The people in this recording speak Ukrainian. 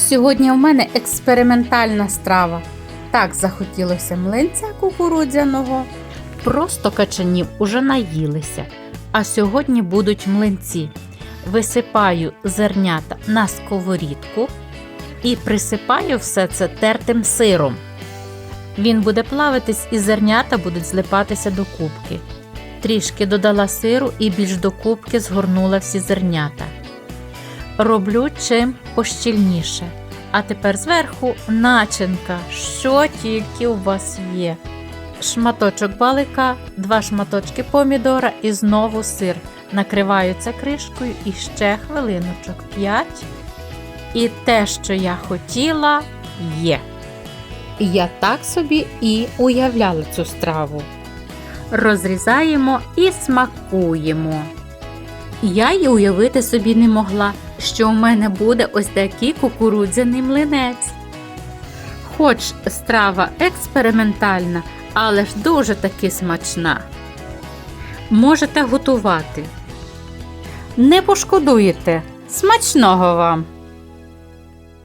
Сьогодні у мене експериментальна страва. Так захотілося млинця кукурудзяного. Просто качанів уже наїлися. А сьогодні будуть млинці. Висипаю зернята на сковорідку і присипаю все це тертим сиром. Він буде плавитись і зернята будуть злипатися до кубки. Трішки додала сиру і більш до кубки згорнула всі зернята. Роблю чим пощільніше. А тепер зверху начинка, що тільки у вас є. Шматочок балика, два шматочки помідора і знову сир. Накриваю це кришкою і ще хвилиночок 5. І те, що я хотіла, є. Я так собі і уявляла цю страву. Розрізаємо і смакуємо. Я й уявити собі не могла, що у мене буде ось такий кукурудзяний млинець. Хоч страва експериментальна, але ж дуже таки смачна. Можете готувати. Не пошкодуєте. Смачного вам!